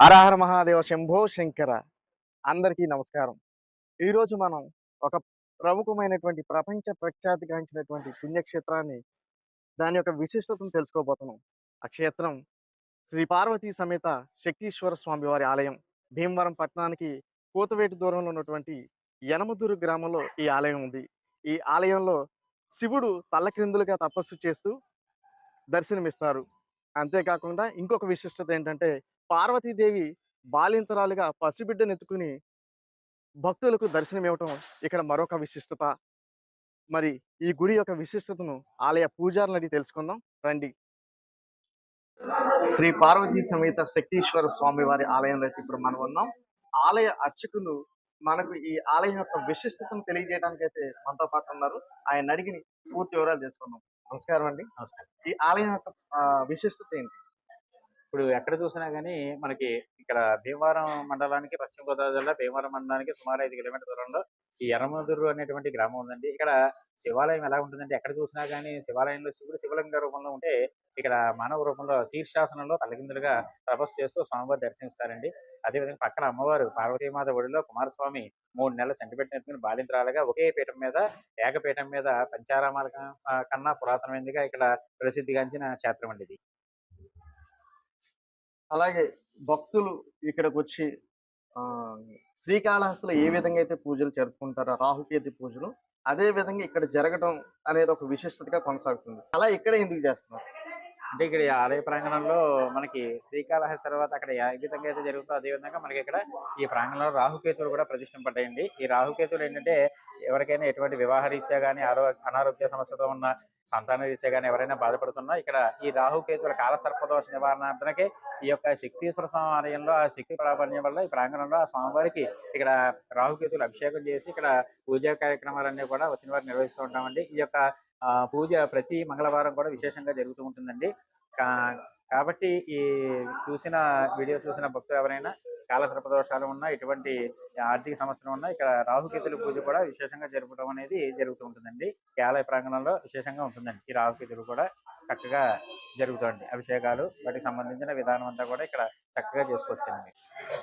హరహర మహాదేవ శంభో శంకర అందరికీ నమస్కారం. ఈరోజు మనం ఒక ప్రముఖమైనటువంటి ప్రపంచ ప్రఖ్యాతిగాంచినటువంటి పుణ్యక్షేత్రాన్ని దాని యొక్క విశిష్టతను తెలుసుకోబోతున్నాం. ఆ క్షేత్రం శ్రీ పార్వతీ సమేత శక్తీశ్వర స్వామి వారి ఆలయం. భీమవరం పట్టణానికి కోతవేటి దూరంలో ఉన్నటువంటి యనమదూరు గ్రామంలో ఈ ఆలయం ఉంది. ఈ ఆలయంలో శివుడు తల్లక్రిందులుగా తపస్సు చేస్తూ దర్శనమిస్తారు. అంతేకాకుండా ఇంకొక విశిష్టత ఏంటంటే పార్వతీదేవి బాలింతరాలుగా పసిబిడ్డను ఎత్తుకుని భక్తులకు దర్శనం ఇవ్వటం ఇక్కడ మరొక విశిష్టత. మరి ఈ గుడి యొక్క విశిష్టతను ఆలయ పూజారులను అడిగి తెలుసుకుందాం. రండి. శ్రీ పార్వతీ సమేత శక్తీశ్వర స్వామి వారి ఆలయంలో అయితే ఇప్పుడు మనం ఉన్నాం. ఆలయ అర్చకులు మనకు ఈ ఆలయం యొక్క విశిష్టతను తెలియజేయడానికి అయితే మనతో పాటు ఉన్నారు. ఆయన అడిగి పూర్తి వివరాలు తెలుసుకుందాం. నమస్కారం అండి. నమస్కారం. ఈ ఆలయం యొక్క విశిష్టత ఏంటి? ఇప్పుడు ఎక్కడ చూసినా కానీ మనకి ఇక్కడ భీమవరం మండలానికి పశ్చిమ గోదావరి జిల్లా భీమవరం మండలానికి సుమారు ఐదు కిలోమీటర్ దూరంలో ఈ ఎర్రమదురు అనేటువంటి గ్రామం ఉందండి. ఇక్కడ శివాలయం ఎలా ఉంటుందంటే ఎక్కడ చూసినా కానీ శివాలయంలో శివుడు శివలింగ రూపంలో ఉంటే ఇక్కడ మానవ రూపంలో శీర్షాసనంలో తలకిందులుగా తపస్సు చేస్తూ స్వామివారి దర్శిస్తారండి అదేవిధంగా పక్కన అమ్మవారు పార్వతీమాత ఒడిలో కుమారస్వామి మూడు నెలల చంటిపెట్టిన ఎత్తుకుని బాలింతరాలుగా ఒకే పీఠం మీద ఏకపీఠం మీద పంచారామాల కన్నా పురాతనమైనదిగా ఇక్కడ ప్రసిద్ధిగాంచిన క్షేత్రం అండి ఇది. అలాగే భక్తులు ఇక్కడికి వచ్చి ఆ శ్రీకాళహస్తిలో ఏ విధంగా అయితే పూజలు జరుపుకుంటారో రాహుకేతు పూజలు అదే విధంగా ఇక్కడ జరగడం అనేది ఒక విశిష్టతగా కొనసాగుతుంది. అలా ఇక్కడ ఎందుకు చేస్తున్నారు? అంటే ఇక్కడ ఈ ఆలయ ప్రాంగణంలో మనకి శ్రీకాళహస్తి తర్వాత అక్కడ ఏ విధంగా అయితే జరుగుతుందో అదే విధంగా మనకి ఇక్కడ ఈ ప్రాంగణంలో రాహుకేతులు కూడా ప్రతిష్ఠింపబడ్డాయండి. ఈ రాహుకేతులు ఏంటంటే ఎవరికైనా ఎటువంటి వివాహ రీత్యా కానీ ఆరో అనారోగ్య సమస్యతో ఉన్న సంతాన రీత్యా కానీ ఎవరైనా బాధపడుతున్నా ఇక్కడ ఈ రాహుకేతుల కాల నివారణార్థనకి ఈ యొక్క శక్తీశ్వర స్వామి ఆలయంలో ఆ శక్తి ప్రాబల్యం వల్ల ఈ ప్రాంగణంలో ఆ స్వామివారికి ఇక్కడ రాహుకేతులు అభిషేకం చేసి ఇక్కడ పూజా కార్యక్రమాలన్నీ కూడా వచ్చిన వారు నిర్వహిస్తూ ఉంటామండి. ఈ యొక్క పూజ ప్రతి మంగళవారం కూడా విశేషంగా జరుగుతూ ఉంటుందండి. కాబట్టి ఈ చూసిన వీడియో చూసిన భక్తులు ఎవరైనా కాల సర్పదోషాలు ఉన్నా ఎటువంటి ఆర్థిక సమస్యలు ఉన్నా ఇక్కడ రాహుకేతుల పూజ కూడా విశేషంగా జరపడం అనేది జరుగుతూ ఉంటుందండి. ఈ ప్రాంగణంలో విశేషంగా ఉంటుందండి. ఈ రాహుకేతులు కూడా చక్కగా జరుగుతుంది అభిషేకాలు వాటికి సంబంధించిన విధానం అంతా కూడా ఇక్కడ చక్కగా చేసుకోవచ్చండి.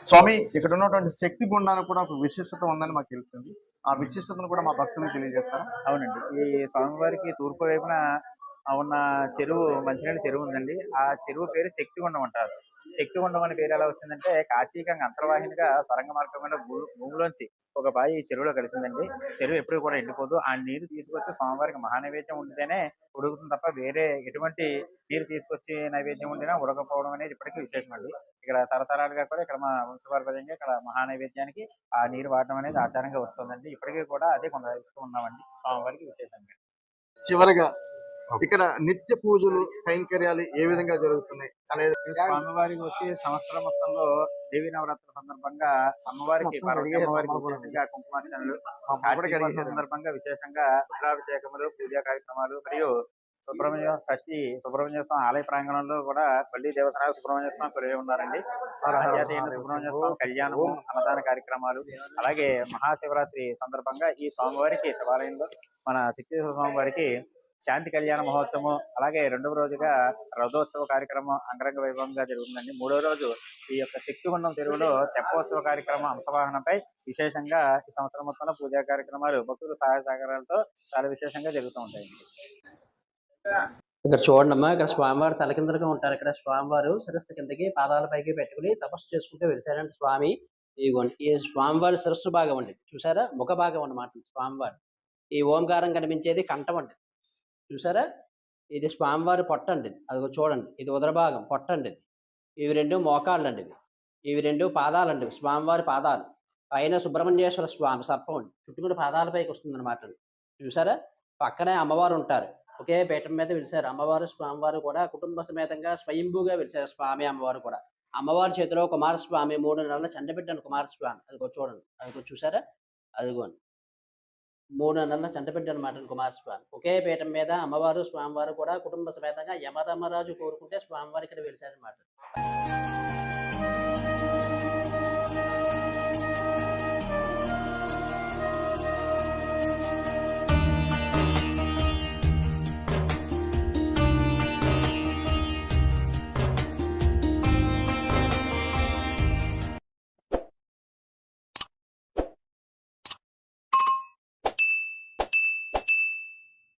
స్వామి ఇక్కడ ఉన్నటువంటి శక్తి గుండానికి కూడా ఒక విశిష్టత ఉందని మాకు తెలుస్తుంది. ఆ విశిష్టతను కూడా మా భక్తులకు తెలియజేస్తారా? అవునండి. ఈ స్వామివారికి తూర్పు వైపున ఉన్న చెరువు మంచినీళ్ళ చెరువు ఉందండి. ఆ చెరువు పేరు శక్తిగుండం అంటారు. శక్తిగుండం అనే పేరు ఎలా వచ్చిందంటే కాశీకంగా అంతర్వాహినిగా సొరంగ మార్గమైన భూమిలోంచి ఒక బావి ఈ చెరువులో కలిసిందండి. చెరువు ఎప్పుడు కూడా ఎండిపోదు. ఆ నీరు తీసుకొచ్చి స్వామివారికి మహానైవేద్యం ఉంటేనే ఉడుకుతుంది తప్ప వేరే ఎటువంటి నీరు తీసుకొచ్చి నైవేద్యం ఉండినా ఉడకపోవడం అనేది ఇప్పటికీ విశేషం అండి. ఇక్కడ తరతరాలుగా కూడా ఇక్కడ మా వంశపారపర్యంగా ఇక్కడ మహానైవేద్యానికి ఆ నీరు వాడడం అనేది ఆచారంగా వస్తుందండి. ఇప్పటికీ కూడా అదే కొనసాగిస్తూ ఉన్నామండి. స్వామివారికి విశేషంగా. చివరిగా ఇక్కడ నిత్య పూజలు కైంకర్యాలు ఏ విధంగా జరుగుతున్నాయి అనేది స్వామివారికి వచ్చి సంవత్సరం మొత్తంలో దేవి నవరాత్రుల సందర్భంగా అమ్మవారికి కుంకుమార్చనలు సందర్భంగా విశేషంగా రుద్రాభిషేకములు పూజా కార్యక్రమాలు మరియు సుబ్రహ్మణ్య షష్ఠి సుబ్రహ్మణ్య స్వామి ఆలయ ప్రాంగణంలో కూడా పల్లి దేవతన సుబ్రహ్మణ్య స్వామి కొలువై ఉన్నారండి. సుబ్రహ్మణ్య స్వామి కళ్యాణము అన్నదాన కార్యక్రమాలు అలాగే మహాశివరాత్రి సందర్భంగా ఈ స్వామివారికి శివాలయంలో మన శక్తేశ్వర స్వామి వారికి శాంతి కళ్యాణ మహోత్సవం అలాగే రెండవ రోజుగా రథోత్సవ కార్యక్రమం అంగరంగ వైభవంగా జరుగుతుందండి. మూడో రోజు ఈ యొక్క శక్తిగుండం చెరువులో తెప్పోత్సవ కార్యక్రమం అంశవాహనంపై విశేషంగా ఈ సంవత్సరం మొత్తంలో పూజా కార్యక్రమాలు భక్తుల సహాయ సహకారాలతో చాలా విశేషంగా జరుగుతూ ఉంటాయండి. ఇక్కడ చూడండమ్మా ఇక్కడ స్వామివారు తలకిందలుగా ఉంటారు. ఇక్కడ స్వామివారు శిరస్సు కిందకి పాదాల పైకి పెట్టుకుని తపస్సు చేసుకుంటూ వెలిసారంటే స్వామి. ఇదిగోండి ఈ స్వామివారి శిరస్సు భాగం అండి. చూసారా? ముఖ భాగం అన్నమాట స్వామివారు. ఈ ఓంకారం కనిపించేది కంఠం అండి. చూసారా? ఇది స్వామివారి పొట్ట అండి అది చూడండి. ఇది ఉదర భాగం పొట్ట అండి ఇది. ఇవి రెండు మోకాళ్ళు అండి ఇవి. ఇవి రెండు పాదాలండి అండి స్వామివారి పాదాలు. పైన సుబ్రహ్మణ్యేశ్వర స్వామి సర్పం అండి. చుట్టుముడి పాదాలపైకి వస్తుంది అనమాట చూసారా? పక్కనే అమ్మవారు ఉంటారు. ఒకే పీఠం మీద పిలిచారు అమ్మవారు స్వామివారు కూడా కుటుంబ సమేతంగా స్వయంభూగా పిలిచారు స్వామి అమ్మవారు కూడా. అమ్మవారి చేతిలో కుమారస్వామి మూడు నెలల చండబిడ్డను కుమారస్వామి. అదిగో చూడండి. అదిగో చూసారా? అదిగోండి. మూడు నెలల చండబిడ్డ అనమాట కుమారస్వామి ఒకే పీఠం మీద అమ్మవారు స్వామివారు కూడా కుటుంబ సమేతంగా యమధర్మరాజు కోరుకుంటే స్వామివారి ఇక్కడ వెలిసారనమాట